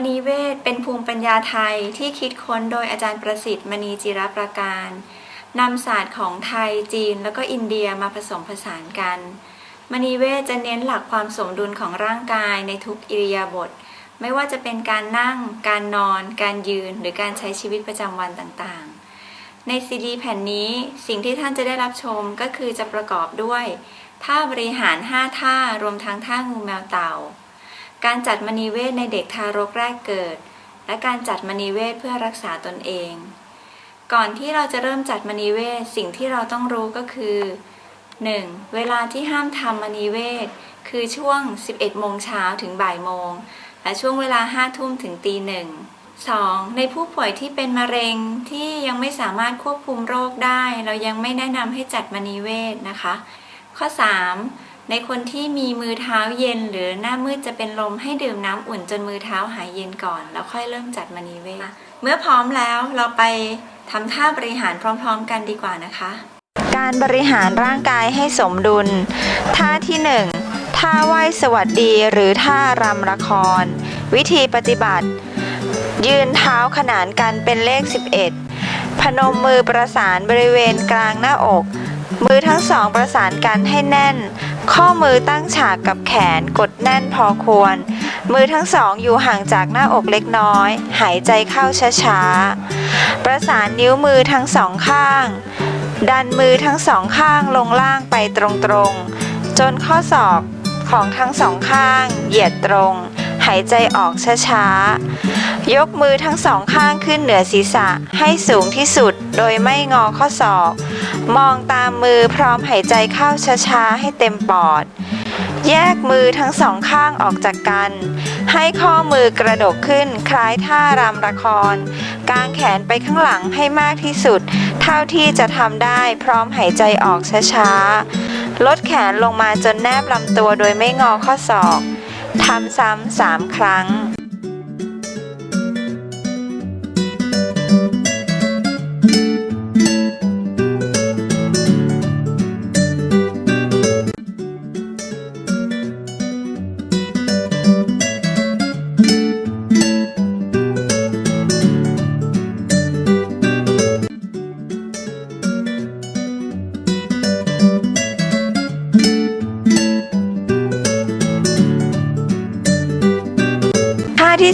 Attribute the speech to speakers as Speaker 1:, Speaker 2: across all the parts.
Speaker 1: มณีเวทเป็นภูมิปัญญาไทยที่คิดค้นโดยอาจารย์ประสิทธิ์มณีจิรประการนำศาสตร์ของไทยจีนแล้วก็อินเดียมาผสมผสานกัน มณีเวทจะเน้นหลักความสมดุลของร่างกายในทุกอิริยาบถไม่ว่าจะเป็นการนั่ง การนอน การยืน หรือการใช้ชีวิตประจำวันต่างๆ ในซีดีแผ่นนี้สิ่งที่ท่านจะได้รับชมก็คือจะประกอบด้วย ท่าบริหาร 5 ท่ารวมทั้งท่างูแมวเต่า การจัดมณีเวทในเด็กทารกแรกเกิด และการจัดมณีเวทเพื่อรักษาตนเอง ก่อนที่เราจะเริ่มจัดมณีเวทสิ่งที่เราต้องรู้ก็คือ 1. เวลาที่ห้ามทำมณีเวทคือช่วง 11 โมงเช้าถึงบ่ายโมง และช่วงเวลา 5 ทุ่มถึงตีหนึ่ง 2. ในผู้ป่วยที่เป็นมะเร็งที่ยังไม่สามารถควบคุมโรคได้ เรายังไม่แนะนำให้จัดมณีเวทนะคะ ข้อ 3. ในคนที่มีมือเท้าเย็นหรือหน้ามืดจะเป็นลมให้ดื่มน้ำอุ่นจนมือเท้าหายเย็นก่อน แล้วค่อยเริ่มจัดมณีเวทเมื่อพร้อมแล้วเราไปทำท่าบริหารพร้อม ๆ กันดีกว่านะคะ
Speaker 2: การบริหารร่างกายให้สมดุล ท่าที่ 1 ท่าไหว้สวัสดีหรือท่ารำละคร วิธีปฏิบัติ ยืนเท้าขนานกันเป็นเลข 11 พนมมือประสานบริเวณกลางหน้าอก มือทั้งสองประสานกันให้แน่น ข้อมือตั้งฉากกับแขนกดแน่นพอควร มือทั้งสองอยู่ห่างจากหน้าอกเล็กน้อย หายใจเข้าช้าๆ ประสานนิ้วมือทั้งสองข้าง ดันมือทั้งสองข้างลงล่างไปตรงๆ จนข้อศอกของทั้งสองข้าง เหยียดตรง หายใจออกช้าๆ ยกมือทั้งสองข้างขึ้นเหนือศีรษะให้สูงที่สุด โดยไม่งอข้อศอก มองตามมือพร้อมหายใจเข้าช้าๆให้เต็มปอด แยกมือทั้งสองข้างออกจากกัน ให้ข้อมือกระดกขึ้นคล้ายท่ารำละคร กางแขนไปข้างหลังให้มากที่สุด เท่าที่จะทำได้พร้อมหายใจออกช้าๆ ลดแขนลงมาจนแนบลำตัวโดยไม่งอข้อศอกทำซ้ำสามครั้ง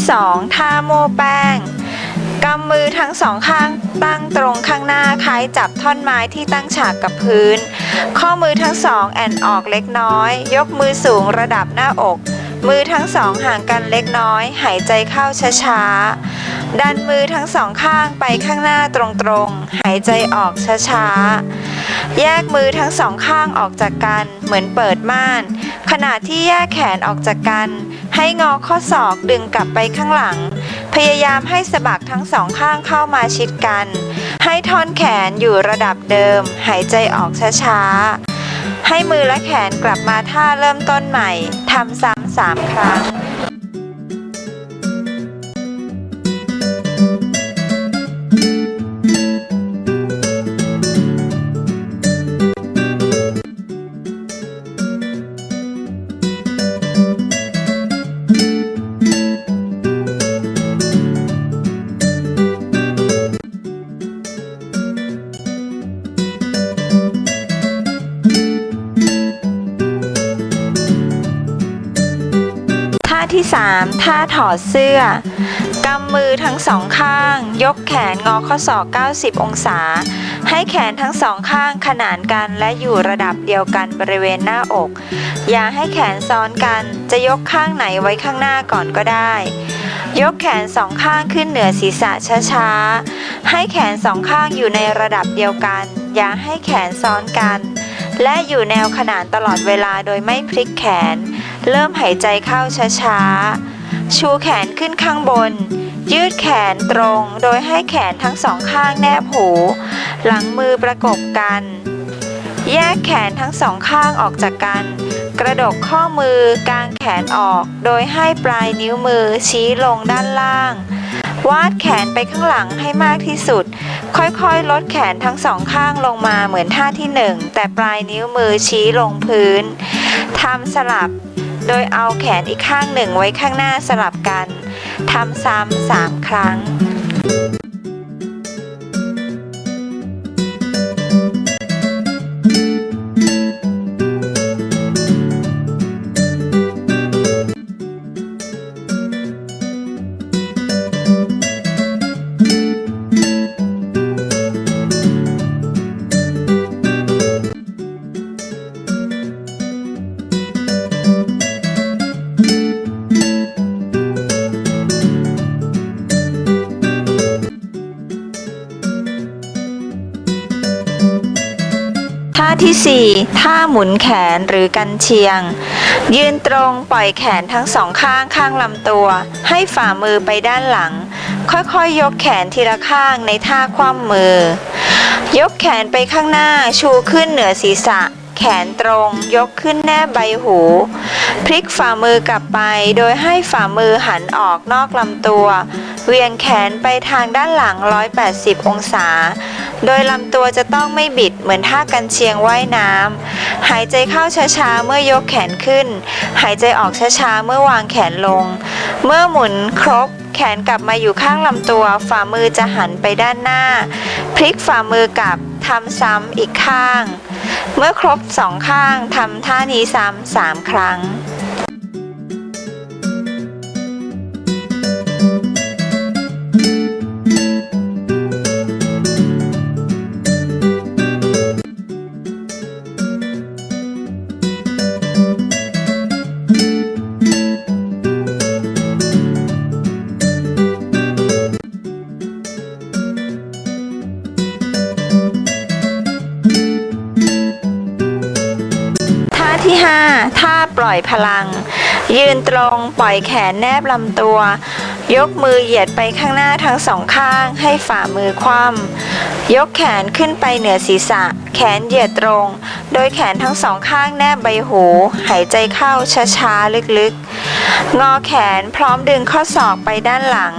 Speaker 2: ท่าที่สองท่าโม่แป้งกำมือทั้งสองข้างตั้งตรงข้างหน้าคล้ายจับท่อนไม้ที่ตั้งฉากกับพื้น ข้อมือทั้งสองแอนออกเล็กน้อย ยกมือสูงระดับหน้าอก มือทั้งสองห่างกันเล็กน้อย หายใจเข้าช้าๆ ดันมือทั้งสองข้างไปข้างหน้าตรงๆ หายใจออกช้าๆ แยกมือทั้งสองข้างออกจากกันเหมือนเปิดม่าน ขณะที่แยกแขนออกจากกัน ให้งอข้อศอกดึงกลับไปข้างหลัง พยายามให้สะบักทั้งสองข้างเข้ามาชิดกัน ให้ท่อนแขนอยู่ระดับเดิม หายใจออกช้าๆ ให้มือและแขนกลับมาท่าเริ่มต้นใหม่ทำซ้ำสามครั้ง 3 ท่าถอดเสื้อ กำมือทั้งสองข้าง ยกแขนงอข้อศอก 90 องศา ให้แขนทั้งสองข้างขนานกันและอยู่ระดับเดียวกันบริเวณหน้าอก อย่าให้แขนซ้อนกัน จะยกข้างไหนไว้ข้างหน้าก่อนก็ได้ ยกแขนสองข้างขึ้นเหนือศีรษะช้าๆ ให้แขนสองข้างอยู่ในระดับเดียวกัน อย่าให้แขนซ้อนกัน และอยู่แนวขนานตลอดเวลาโดยไม่พลิกแขน เริ่มหายใจเข้าช้าๆ ชูแขนขึ้นข้างบน ยืดแขนตรง โดยให้แขนทั้งสองข้างแนบหู หลังมือประกบกัน แยกแขนทั้งสองข้างออกจากกัน กระดกข้อมือกางแขนออก โดยให้ปลายนิ้วมือชี้ลงด้านล่าง วาดแขนไปข้างหลังให้มากที่สุด ค่อยๆ ลดแขนทั้งสองข้างลงมาเหมือนท่าที่หนึ่งแต่ปลายนิ้วมือชี้ลงพื้นทำสลับ โดยเอาแขนอีกข้างหนึ่งไว้ข้างหน้าสลับกันทำซ้ำสามครั้ง ท่าที่ 4 ท่าหมุนแขนหรือกันเชียง ยืนตรงปล่อยแขนทั้งสองข้างข้างลำตัว ให้ฝ่ามือไปด้านหลัง ค่อยๆยยกแขนทีละข้างในท่าคว่ำมือ ยกแขนไปข้างหน้าชูขึ้นเหนือศีรษะ แขนตรงยกขึ้นแนบใบหู พลิกฝ่ามือกลับไปโดยให้ฝ่ามือหันออกนอกลำตัว เวียงแขนไปทางด้านหลัง 180 องศา โดยลำตัวจะต้องไม่บิดเหมือนท่ากันเชียงว่ายน้ำ หายใจเข้าช้าๆ เมื่อยกแขนขึ้น หายใจออกช้าๆ เมื่อวางแขนลง เมื่อหมุนครบแขนกลับมาอยู่ข้างลำตัว ฝ่ามือจะหันไปด้านหน้า พลิกฝ่ามือกลับ ทำซ้ำอีกข้าง เมื่อครบสองข้างทำท่านี้ซ้ำสามครั้ง พลัง ยืนตรงปล่อยแขนแนบลำตัว ยกมือเหยียดไปข้างหน้าทั้งสองข้างให้ฝ่ามือคว่ำยกแขนขึ้นไปเหนือศีรษะ แขนเหยียดตรง โดยแขนทั้งสองข้างแนบใบหู หายใจเข้าช้าๆลึกๆ งอแขนพร้อมดึงข้อศอกไปด้านหลัง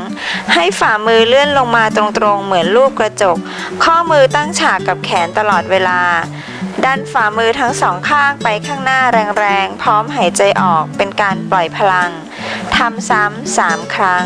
Speaker 2: ให้ฝ่ามือเลื่อนลงมาตรงๆ เหมือนรูปกระจก ข้อมือตั้งฉากกับแขนตลอดเวลา ดันฝ่ามือทั้งสองข้างไปข้างหน้าแรงๆ พร้อมหายใจออกเป็นการปล่อยพลัง ทำซ้ำสามครั้ง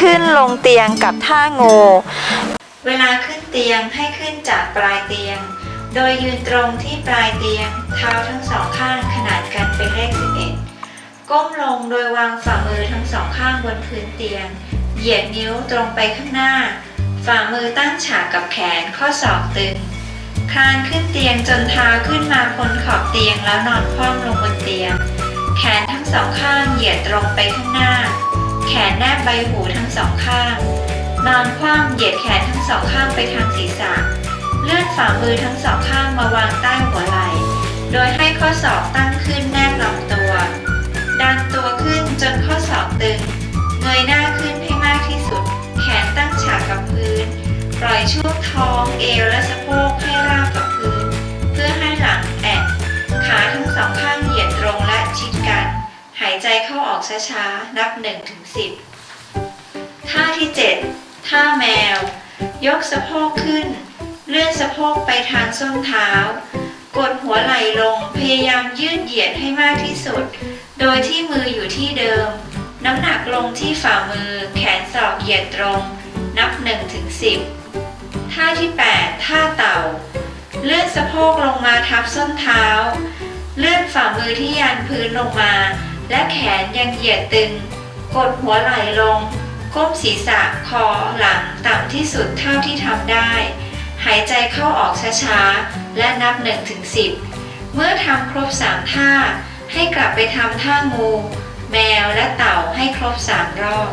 Speaker 2: ขึ้นลงเตียงกับท่างู เวลาขึ้นเตียงให้ขึ้นจากปลายเตียง โดยยืนตรงที่ปลายเตียง เท้าทั้งสองข้างขนานกันเป็นเลข11ก้มลงโดยวางฝ่ามือทั้งสองข้างบนพื้นเตียง เหยียดนิ้วตรงไปข้างหน้า ฝ่ามือตั้งฉากกับแขนข้อศอกตึงคลานขึ้นเตียงจนเท้าขึ้นมาพ้นขอบเตียงแล้วนอนคว่ำลงบนเตียง แขนทั้งสองข้างเหยียดตรงไปข้างหน้า แขนแนบใบหูทั้งสองข้าง นอนคว่ำเหยียดแขนทั้งสองข้างไปทางศีรษะ เลื่อนฝ่ามือทั้งสองข้างมาวางใต้หัวไหล่ โดยให้ข้อศอกตั้งขึ้นแนบลำตัว ดันตัวขึ้นจนข้อศอกตึง เงยหน้าขึ้นให้มากที่สุด แขนตั้งฉากกับพื้น ปล่อยช่วงท้องเอวและสะโพกให้ราบกับพื้น เพื่อให้หลังแอนขาทั้งสองข้างเหยียดตรงและชิดกัน หายใจเข้าออกช้าๆ นับ1ถึง10 ท่าที่ 7 ท่าแมว ยกสะโพกขึ้น เลื่อนสะโพกไปทางส้นเท้า กดหัวไหล่ลง พยายามยืดเหยียดให้มากที่สุด โดยที่มืออยู่ที่เดิม น้ำหนักลงที่ฝ่ามือ แขนศอกเหยียดตรง นับ1ถึง10 ท่าที่ 8 ท่าเต่า เลื่อนสะโพกลงมาทับส้นเท้า เลื่อนฝ่ามือที่ยันพื้นลงมา และแขนยังเหยียดตึง กดหัวไหล่ลง ก้มศีรษะคอหลังต่ำที่สุดเท่าที่ทำได้ หายใจเข้าออกช้าๆ และนับ1ถึง10 เมื่อทำครบ3ท่า ให้กลับไปทำท่างู แมวและเต่าให้ครบ3รอบ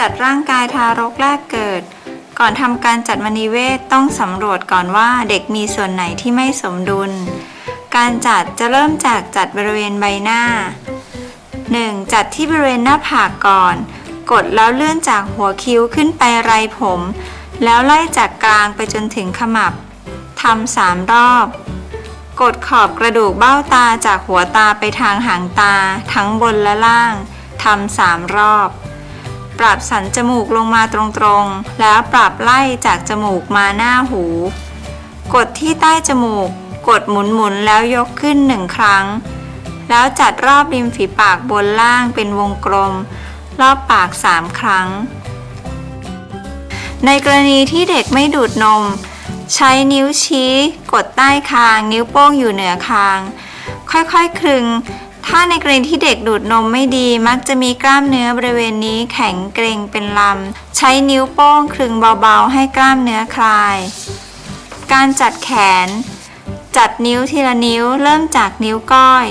Speaker 2: จัดร่างกายทารกแรกเกิด ก่อนทำการจัดมณีเวทต้องสำรวจก่อนว่าเด็กมีส่วนไหนที่ไม่สมดุล การจัดจะเริ่มจากจัดบริเวณใบหน้า 1. จัดที่บริเวณหน้าผากก่อน กดแล้วเลื่อนจากหัวคิ้วขึ้นไปไรผม แล้วไล่จากกลางไปจนถึงขมับทำสามรอบ กดขอบกระดูกเบ้าตาจากหัวตาไปทางหางตา ทั้งบนและล่างทำสามรอบ ปรับสันจมูกลงมาตรงๆ แล้วปรับไล่จากจมูกมาหน้าหู กดที่ใต้จมูก กดหมุนๆ แล้วยกขึ้นหนึ่งครั้ง แล้วจัดรอบริมฝีปากบนล่างเป็นวงกลม รอบปากสามครั้ง ในกรณีที่เด็กไม่ดูดนม ใช้นิ้วชี้ กดใต้คาง นิ้วโป้งอยู่เหนือคาง ค่อยๆ คลึง ถ้าในกรณีที่เด็กดูดนมไม่ดีมักจะมีกล้ามเนื้อบริเวณนี้แข็งเกร็งเป็นลำ ใช้นิ้วโป้งคลึงเบาๆ ให้กล้ามเนื้อคลาย การจัดแขน จัดนิ้วทีละนิ้วเริ่มจากนิ้วก้อย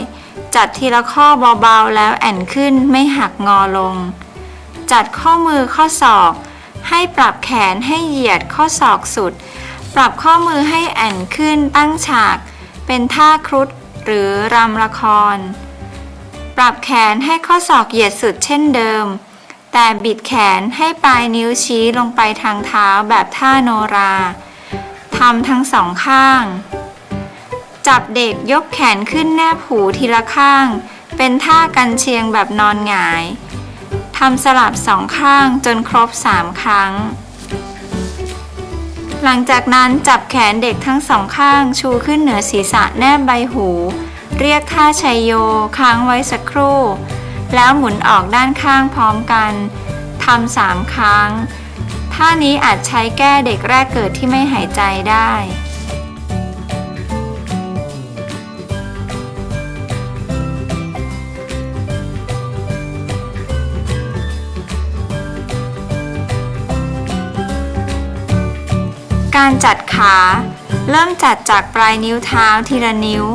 Speaker 2: จัดทีละข้อเบาๆ แล้วแอนขึ้นไม่หักงอลง จัดข้อมือข้อศอก ให้ปรับแขนให้เหยียดข้อศอกสุด ปรับข้อมือให้แอนขึ้นตั้งฉาก เป็นท่าครุฑหรือรำละคร ปรับแขนให้ข้อศอกเหยียดสุดเช่นเดิม แต่บิดแขนให้ปลายนิ้วชี้ลงไปทางเท้าแบบท่าโนราทำทั้งสองข้าง จับเด็กยกแขนขึ้นแนบหูทีละข้าง เป็นท่ากันเชียงแบบนอนหงายทำสลับสองข้างจนครบสามครั้ง หลังจากนั้นจับแขนเด็กทั้งสองข้างชูขึ้นเหนือศีรษะแนบใบหู เรียกท่าชัยโยค้างไว้สักครู่ แล้วหมุนออกด้านข้างพร้อมกันทำสามครั้ง ท่านี้อาจใช้แก้เด็กแรกเกิดที่ไม่หายใจได้การจัดขา เริ่มจัดจากปลายนิ้วเท้าทีละนิ้ว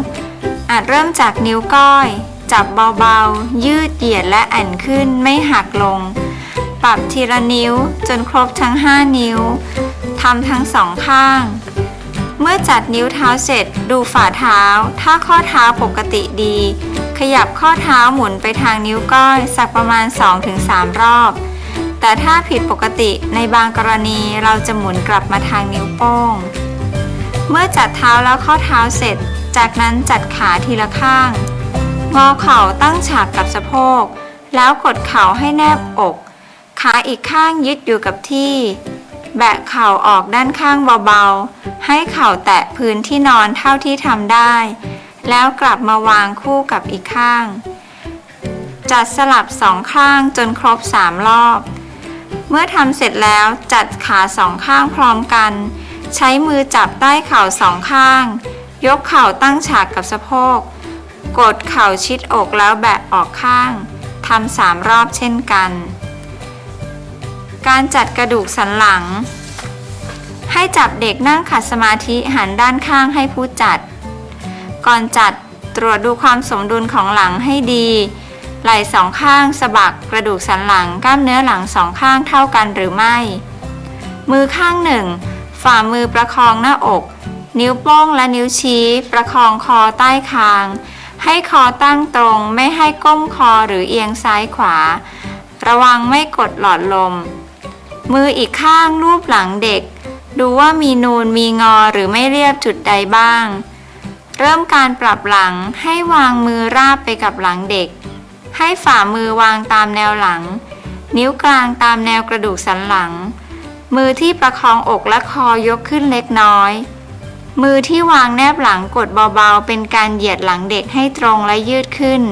Speaker 2: อาจเริ่มจากนิ้วก้อย จับเบาๆ ยืดเหยียดและแอนขึ้นไม่หักลง ปรับทีละนิ้วจนครบทั้ง 5 นิ้วทำทั้งสองข้าง เมื่อจัดนิ้วเท้าเสร็จดูฝ่าเท้า ถ้าข้อเท้าปกติดี ขยับข้อเท้าหมุนไปทางนิ้วก้อยสักประมาณ 2-3 รอบ แต่ถ้าผิดปกติในบางกรณีเราจะหมุนกลับมาทางนิ้วโป้ง เมื่อจัดเท้าแล้วข้อเท้าเสร็จ จากนั้นจัดขาทีละข้าง งอเข่าตั้งฉากกับสะโพก แล้วกดเข่าให้แนบอก ขาอีกข้างยึดอยู่กับที่ แบะเข่าออกด้านข้างเบาๆ ให้เข่าแตะพื้นที่นอนเท่าที่ทำได้ แล้วกลับมาวางคู่กับอีกข้าง จัดสลับสองข้างจนครบสามรอบ เมื่อทำเสร็จแล้วจัดขาสองข้างพร้อมกัน ใช้มือจับใต้เข่าสองข้าง ยกเข่าตั้งฉากกับสะโพก กดเข่าชิดอกแล้วแบะออกข้างทำสามรอบเช่นกัน การจัดกระดูกสันหลัง ให้จับเด็กนั่งขัดสมาธิหันด้านข้างให้ผู้จัด ก่อนจัดตรวจดูความสมดุลของหลังให้ดี ไหล่สองข้างสะบักกระดูกสันหลังกล้ามเนื้อหลังสองข้างเท่ากันหรือไม่ มือข้างหนึ่ง ฝ่ามือประคองหน้าอก นิ้วโป้งและนิ้วชี้ประคองคอใต้คาง ให้คอตั้งตรงไม่ให้ก้มคอหรือเอียงซ้ายขวา ระวังไม่กดหลอดลม มืออีกข้างลูบหลังเด็ก ดูว่ามีนูนมีงอหรือไม่เรียบจุดใดบ้าง เริ่มการปรับหลังให้วางมือราบไปกับหลังเด็ก ให้ฝ่ามือวางตามแนวหลัง นิ้วกลางตามแนวกระดูกสันหลัง มือที่ประคองอกและคอยกขึ้นเล็กน้อย มือที่วางแนบหลังกดเบาๆ เป็นการเหยียดหลังเด็กให้ตรงและยืดขึ้น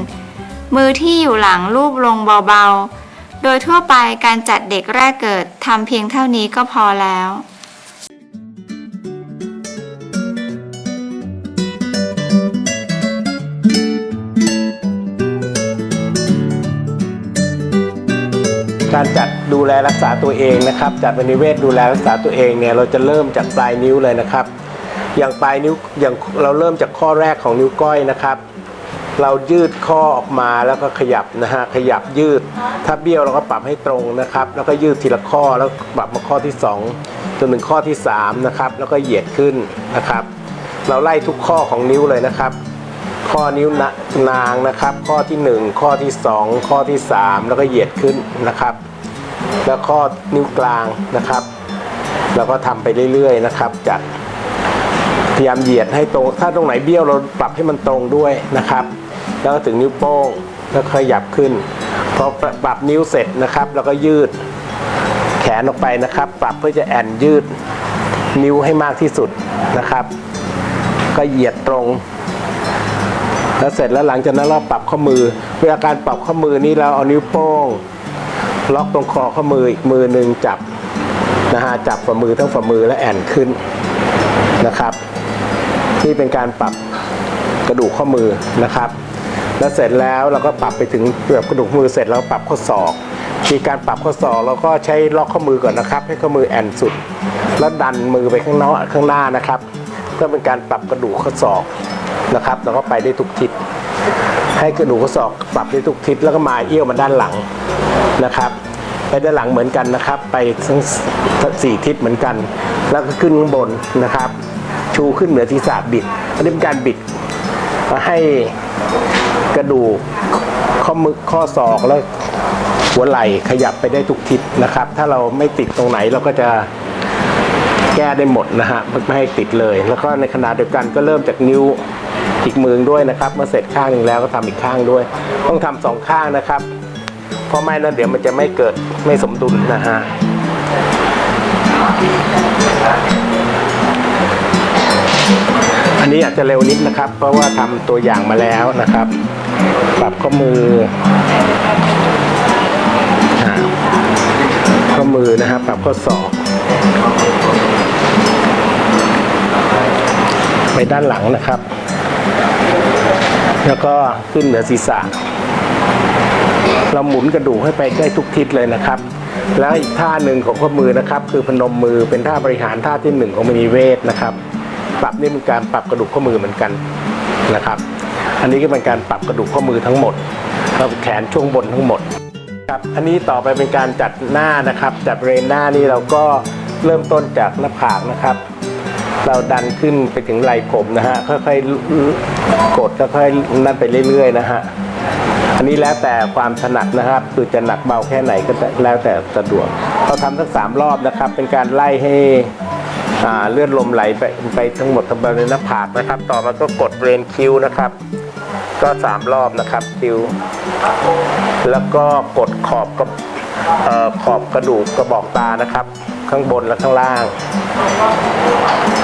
Speaker 2: มือที่อยู่หลังลูบลงเบาๆ โดยทั่วไปการจัดเด็กแรกเกิดทำเพียงเท่านี้ก็พอแล้ว
Speaker 3: การจัดดูแลรักษาตัวเองนะครับ จัดวนิเวศดูแลรักษาตัวเองเนี่ยเราจะเริ่มจากปลายนิ้วเลยนะครับ อย่างปลายนิ้วอย่างเราเริ่มจากข้อแรกของนิ้วก้อยนะครับ เรายืดข้อออกมาแล้วก็ขยับนะฮะขยับยืด ถ้าเบี้ยวเราก็ปรับให้ตรงนะครับ แล้วก็ยืดทีละข้อแล้วปรับมาข้อที่สองจนถึงข้อที่สามนะครับแล้วก็เหยียดขึ้นนะครับ เราไล่ทุกข้อของนิ้วเลยนะครับ ข้อนิ้วนางนะครับ ข้อที่หนึ่งข้อที่สองข้อที่สามแล้วก็เหยียดขึ้นนะครับ แล้วข้อนิ้วกลางนะครับเราก็ทำไปเรื่อยๆนะครับจัดพ ยายามเหยียดให้ตรง ถ้าตรงไหนเบี้ยวเราปรับให้มันตรงด้วยนะครับ แล้วถึงนิ้วโป้งแล้วขยับขึ้น พอปรับนิ้วเสร็จนะครับแล้วก็ยืดแขนออกไปนะครับ ปรับเพื่อจะแอนยืดนิ้วให้มากที่สุดนะครับ ก็เหยียดตรง แล้วเสร็จแล้วหลังจากนั้นเราปรับข้อมือ เวลาการปรับข้อมือนี้เราเอานิ้วโป้ง ล็อกตรงคอข้อมืออีกมือหนึ่งจับนะฮะจับฝ่ามือทั้งฝ่ามือและแอนขึ้นนะครับ นี่เป็นการปรับกระดูกข้อมือนะครับ แล้วเสร็จแล้วเราก็ปรับไปถึงเกือบกระดูกมือเสร็จแล้วปรับข้อศอกมีการปรับข้อศอกเราก็ใช้ล็อกข้อมือก่อนนะครับ ให้ข้อมือแอนสุด แล้วดันมือไปข้างนอกข้างหน้านะครับ เพื่อเป็นการปรับกระดูกข้อศอกนะครับ แล้วก็ไปได้ทุกทิศให้กระดูกข้อศอกปรับได้ทุกทิศแล้วก็มาเอี้ยวมาด้านหลังนะครับ ไปด้านหลังเหมือนกันนะครับ ไปทั้งสี่ทิศเหมือนกัน แล้วก็ขึ้นข้างบนนะครับ ชูขึ้นเหนือศีรษะบิด อันนี้เป็นการบิดให้กระดูกข้อมือข้อศอกแล้วหัวไหล่ขยับไปได้ทุกทิศนะครับ ถ้าเราไม่ติดตรงไหนเราก็จะแก้ได้หมดนะฮะไม่ให้ติดเลย แล้วก็ในขณะเดียวกันก็เริ่มจากนิ้วอีกมือด้วยนะครับเมื่อเสร็จข้างหนึ่งแล้วก็ทำอีกข้างด้วย ต้องทำสองข้างนะครับ เพราะไม่นั้นเดี๋ยวมันจะไม่เกิดไม่สมดุลนะฮะ อันนี้อาจจะเร็วนิดนะครับ เพราะว่าทำตัวอย่างมาแล้วนะครับ ปรับข้อมือข้อมือนะครับ ปรับข้อศอกไปด้านหลังนะครับ แล้วก็ขึ้นเหนือศีรษะ เราหมุนกระดูกให้ไปได้ทุกทิศเลยนะครับ แล้วอีกท่าหนึ่งของข้อมือนะครับ คือพนมมือเป็นท่าบริหารท่าที่หนึ่งของมณีเวทนะครับ ปรับนี่เป็นการปรับกระดูกข้อมือเหมือนกันนะครับ อันนี้ก็เป็นการปรับกระดูกข้อมือทั้งหมดแล้วแขนช่วงบนทั้งหมดครับอันนี้ต่อไปเป็นการจัดหน้านะครับ จัดเรนหน้านี่เราก็เริ่มต้นจากหน้าผากนะครับ เราดันขึ้นไปถึงไหล่ผมนะฮะค่อยๆกดค่อยๆนั่นไปเรื่อยๆนะฮะอันนี้แล้วแต่ความถนัดนะครับคือจะหนักเบาแค่ไหนก็แล้วแต่สะดวกเราทำทั้งสามรอบนะครับ เป็นการไล่ให้ เลือดลมไหลไปไปทั้งหมดทั้งบริเวณหน้าผากนะครับ ต่อมาก็กดเรนคิ้วนะครับ ก็สามรอบนะครับคิ้ว แล้วก็กดขอบกับขอบกระดูกกระบอกตานะครับ ข้างบนและข้างล่าง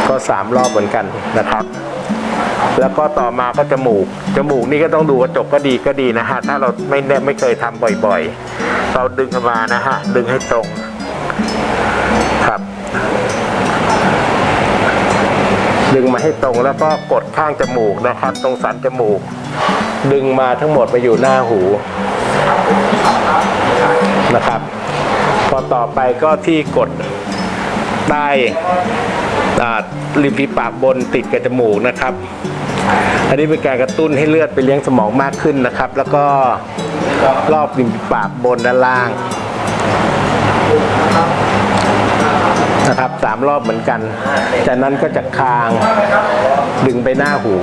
Speaker 3: ก็สามรอบเหมือนกันนะครับ แล้วก็ต่อมาก็จมูก จมูกนี่ก็ต้องดูกระจกก็ดีก็ดีนะฮะถ้าเราไม่ไม่เคยทำบ่อยๆ เราดึงมานะฮะดึงให้ตรงครับ ดึงมาให้ตรงแล้วก็กดข้างจมูกนะครับ ตรงสันจมูก ดึงมาทั้งหมดมาอยู่หน้าหูนะครับ พอต่อไปก็ที่กดใต้ริมฝีปากบนติดกับจมูกนะครับ อันนี้เป็นการกระตุ้นให้เลือดไปเลี้ยงสมองมากขึ้นนะครับ แล้วก็รอบริมฝีปากบนด้านล่าง นะครับสามรอบเหมือนกัน จากนั้นก็จะคางดึงไปหน้าหู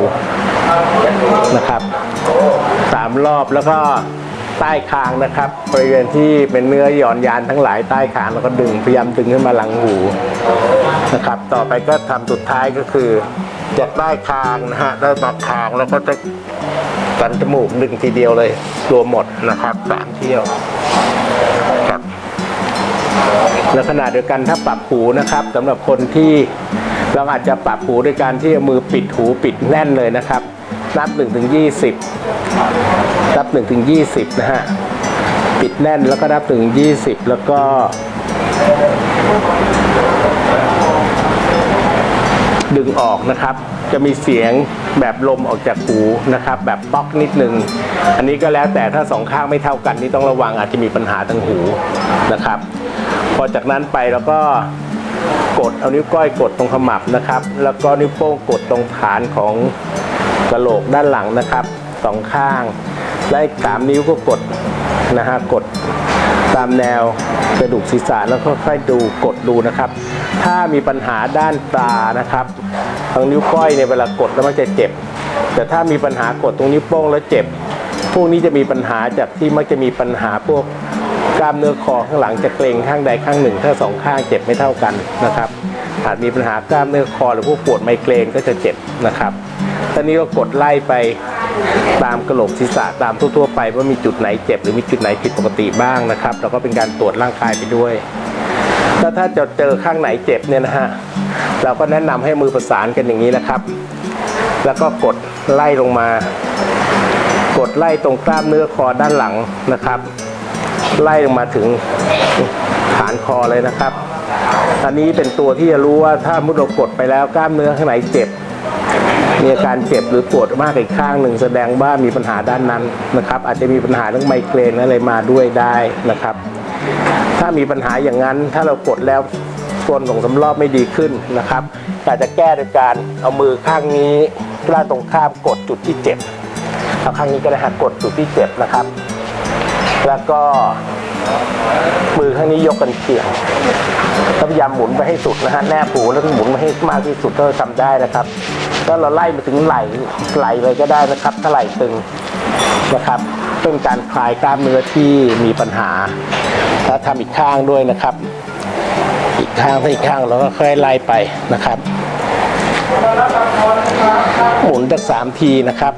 Speaker 3: นะครับสามรอบแล้วก็ใต้คางนะครับบริเวณที่เป็นเนื้อหย่อนยานทั้งหลายใต้คางแล้วก็ดึงพยายามดึงขึ้นมาหลังหูนะครับ ต่อไปก็ทำสุดท้ายก็คือจากใต้คางนะฮะแล้วมาคางแล้วก็จะสันจมูกดึงทีเดียวเลยรวมหมดนะครับสามเที่ยว และขณะเดียวกันถ้าปรับหูนะครับสำหรับคนที่เราอาจจะปรับหูด้วยการที่มือปิดหูปิดแน่นเลยนะครับ นับ1ถึง20นับ1ถึง20นะฮะปิดแน่นแล้วก็นับถึง 20 แล้วก็ดึงออกนะครับ จะมีเสียงแบบลมออกจากหูนะครับ แบบป๊อกนิดนึง อันนี้ก็แล้วแต่ถ้าสองข้างไม่เท่ากันนี่ต้องระวังอาจจะมีปัญหาทางหูนะครับ พอจากนั้นไปเราก็กดเอานิ้วก้อยกดตรงขมับนะครับ แล้วก็นิ้วโป้งกดตรงฐานของกระโหลกด้านหลังนะครับสองข้างและอีกสามนิ้วก็กดนะฮะกดตามแนวกระดูกศีรษะแล้วก็ค่อยๆดูกดดูนะครับ ถ้ามีปัญหาด้านตานะครับทางนิ้วก้อยเนี่ยเวลากดแล้วมันจะเจ็บ แต่ถ้ามีปัญหากดตรงนิ้วโป้งแล้วเจ็บ พวกนี้จะมีปัญหาจากที่มักจะมีปัญหาพวก กล้ามเนื้อคอข้างหลังจะเกร็งข้างใดข้างหนึ่ง ถ้าสองข้างเจ็บไม่เท่ากันนะครับอาจมีปัญหากล้ามเนื้อคอหรือพวกปวดไมเกรนก็จะเจ็บนะครับตอนนี้ก็กดไล่ไปตามกระโหลกศีรษะตามทั่วๆไปว่ามีจุดไหนเจ็บหรือมีจุดไหนผิดปกติบ้างนะครับ แล้วก็เป็นการตรวจร่างกายไปด้วยถ้าถ้าจะเจอข้างไหนเจ็บเนี่ยนะฮะเราก็แนะนำให้มือประสานกันอย่างนี้นะครับ แล้วก็กดไล่ลงมา กดไล่ตรงกล้ามเนื้อคอด้านหลังนะครับ ไล่ลงมาถึงฐานคอเลยนะครับ อันนี้เป็นตัวที่จะรู้ว่าถ้ามุดเรากดไปแล้วกล้ามเนื้อข้างไหนเจ็บ มีอาการเจ็บหรือปวดมากอีกข้างหนึ่งแสดงว่ามีปัญหาด้านนั้นนะครับ อาจจะมีปัญหาเรื่องไมเกรนอะไรมาด้วยได้นะครับ ถ้ามีปัญหาอย่างนั้นถ้าเรากดแล้วส่วนของสำรอบไม่ดีขึ้นนะครับอาจจะแก้โดยการเอามือข้างนี้ล่าตรงข้ามกดจุดที่เจ็บเอาข้างนี้ก็ได้ฮะกดจุดที่เจ็บนะครับ แล้วก็มือข้างนี้ยกกันเฉียงพยายามหมุนไปให้สุดนะฮะแนบหูแล้วก็หมุนไปให้มากที่สุดเท่าที่ทำได้นะครับแล้วเราไล่มาถึงไหล่ไหล่เลยก็ได้นะครับถ้าไหล่ตึงนะครับเป็นการคลายกล้ามเนื้อที่มีปัญหา ถ้าทำอีกข้างด้วยนะครับ อีกข้างถ้าอีกข้างเราก็ค่อยไล่ไปนะครับ หมุนจากสามทีนะครับ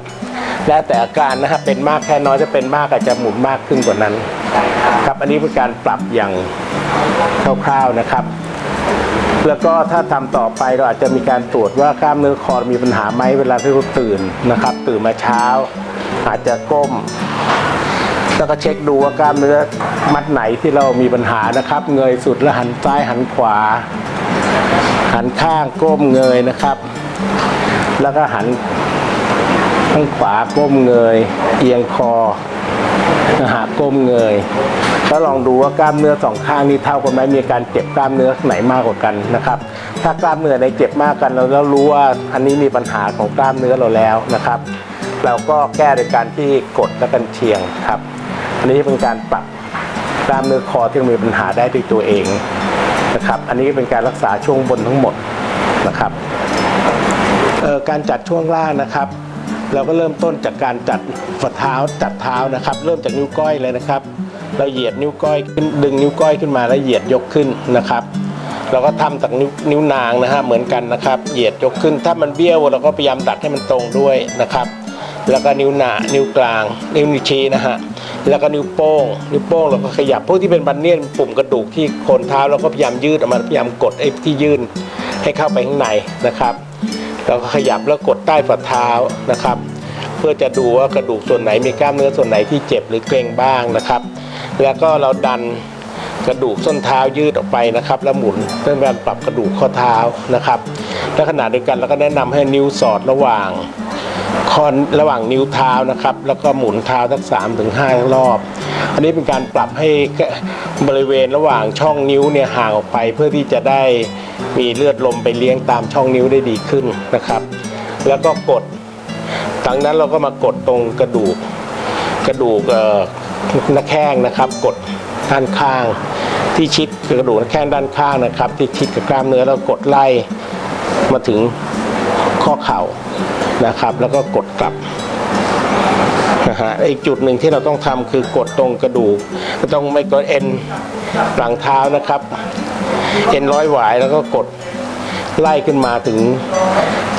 Speaker 3: แล้วแต่อาการนะครับเป็นมากแค่น้อยจะเป็นมากอาจจะหมุนมากขึ้นกว่านั้นครับอันนี้เป็นการปรับอย่างคร่าวๆนะครับ แล้วก็ถ้าทำต่อไปเราอาจจะมีการตรวจว่ากล้ามเนื้อคอมีปัญหาไหมเวลาที่เราตื่นนะครับ ตื่นมาเช้า อาจจะก้มแล้วก็เช็คดูว่ากล้ามเนื้อมัดไหนที่เรามีปัญหานะครับ เงยสุดแล้วหันซ้ายหันขวา หันข้างก้มเงยนะครับ แล้วก็หัน ข้างขวาก้มเงย เอียงคอนะฮะก้มเงยแล้วลองดูว่ากล้ามเนื้อสองข้างนี้เท่ากันไหมมีการเจ็บกล้ามเนื้อไหนมากกว่ากันนะครับ ถ้ากล้ามเนื้อไหนเจ็บมากกันเราแล้วรู้ว่าอันนี้มีปัญหาของกล้ามเนื้อเราแล้วนะครับ เราก็แก้โดยการที่กดและกันเชียงครับ อันนี้เป็นการปรับกล้ามเนื้อคอที่มีปัญหาได้ด้วยตัวเองนะครับ อันนี้เป็นการรักษาช่วงบนทั้งหมดนะครับการจัดช่วงล่างนะครับ เราก็เริ่มต้นจากการจัดฝ่าเท้าจัดเท้านะครับ เริ่มจากนิ้วก้อยเลยนะครับ เราเหยียดนิ้วก้อยขึ้นดึงนิ้วก้อยขึ้นมาแล้วเหยียดยกขึ้นนะครับ เราก็ทำจากนิ้วนิ้วนางนะฮะเหมือนกันนะครับ เหยียดยกขึ้น ถ้ามันเบี้ยวเราก็พยายามดัดให้มันตรงด้วยนะครับ แล้วก็นิ้วหนานิ้วกลาง นิ้วนิ้วชี้นะฮะแล้วก็นิ้วโป้ง นิ้วโป้งเราก็ขยับพวกที่เป็นบันเนียนปุ่มกระดูกที่โคนเท้าเราก็พยายามยืดออกมาพยายามกดไอ้ที่ยื่นให้เข้าไปข้างในนะครับ เราก็ขยับแล้วกดใต้ฝ่าเท้านะครับ เพื่อจะดูว่ากระดูกส่วนไหนมีกล้ามเนื้อส่วนไหนที่เจ็บหรือเกร็งบ้างนะครับ แล้วก็เราดันกระดูกส้นเท้ายืดออกไปนะครับ แล้วหมุนเพื่อการปรับกระดูกข้อเท้านะครับและขณะเดียวกันเราก็แนะนำให้นิ้วสอดระหว่าง คอนระหว่างนิ้วเท้านะครับ แล้วก็หมุนเท้าทั้งสามถึงห้ารอบ อันนี้เป็นการปรับให้บริเวณระหว่างช่องนิ้วเนี่ยห่างออกไป เพื่อที่จะได้มีเลือดลมไปเลี้ยงตามช่องนิ้วได้ดีขึ้นนะครับ แล้วก็กดจากนั้นเราก็มากดตรงกระดูกกระดูกเอ่อหน้าแข้งนะครับ กดด้านข้างที่ชิดกระดูกหน้าแข้งด้านข้างนะครับ ที่ชิดกับกล้ามเนื้อแล้วกดไล่มาถึงข้อเข่า นะครับ แล้วก็กดกลับนะฮะอีกจุดหนึ่งที่เราต้องทำคือกดตรงกระดูกต้องไม่กดเอ็นหลังเท้านะครับ เอ็นร้อยหวายแล้วก็กดไล่ขึ้นมาถึง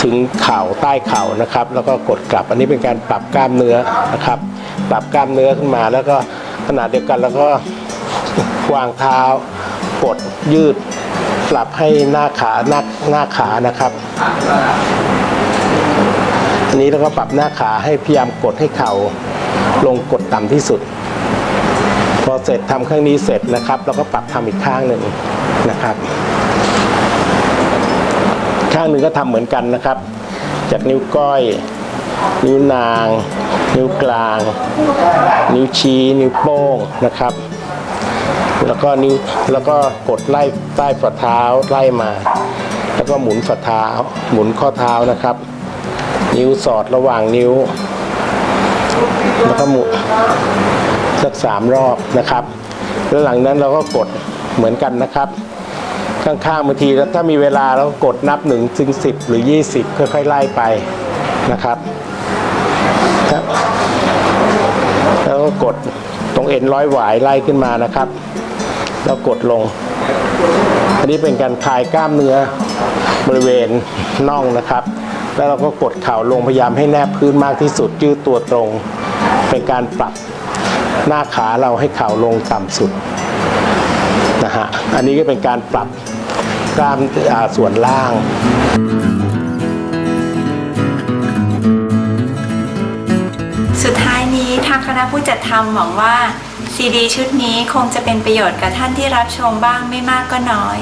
Speaker 3: ถึงเข่าใต้เข่านะครับ แล้วก็กดกลับ อันนี้เป็นการปรับกล้ามเนื้อนะครับ ปรับกล้ามเนื้อขึ้นมาแล้วก็ขนาดเดียวกันแล้วก็วางเท้ากดยืดปรับให้หน้าขาหน้าหน้าขานะครับ อันนี้แล้วก็ปรับหน้าขาให้พยายามกดให้เข่าลงกดต่ำที่สุด พอเสร็จทำข้างนี้เสร็จนะครับแล้วก็ปรับทำอีกข้างหนึ่งนะครับ ข้างหนึ่งก็ทำเหมือนกันนะครับ จากนิ้วก้อย นิ้วนาง นิ้วกลาง นิ้วชี้ นิ้วโป้งนะครับ แล้วก็นิ้วแล้วก็กดไล่ใต้ฝ่าเท้าไล่มา แล้วก็หมุนฝ่าเท้า หมุนข้อเท้านะครับ นิ้วสอดระหว่างนิ้ว แล้วก็หมุนสักสามรอบนะครับ แล้วหลังนั้นเราก็กดเหมือนกันนะครับ ข้างๆบางทีแล้วถ้ามีเวลาเรากดนับ1นถึงสิบหรือ20ค่อยๆไล่ไปนะครับครับแล้วก็กดตรงเอ็นร้อยหวายไล่ขึ้นมานะครับ แล้วกดลง อันนี้เป็นการคลายกล้ามเนื้อบริเวณน่องนะครับ แล้วเราก็กดเข่าลงพยายามให้แนบพื้นมากที่สุดยืดตัวตรง เป็นการปรับหน้าขาเราให้เข่าลงต่ำสุดนะฮะอันนี้ก็เป็นการปรับกล้ามส่วนล่าง
Speaker 2: สุดท้ายนี้ทางคณะผู้จัดทำหวังว่าซีดีชุดนี้คงจะเป็นประโยชน์กับท่านที่รับชมบ้างไม่มากก็น้อย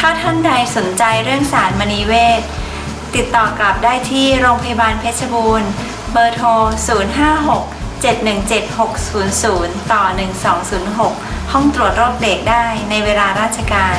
Speaker 2: ถ้าท่านใดสนใจเรื่องสารมณีเวท ติดต่อกลับได้ที่โรงพยาบาลเพชรบูรณ์ เบอร์โทร 056 717 600 ต่อ 1206 ห้องตรวจโรคเด็กได้ในเวลาราชการ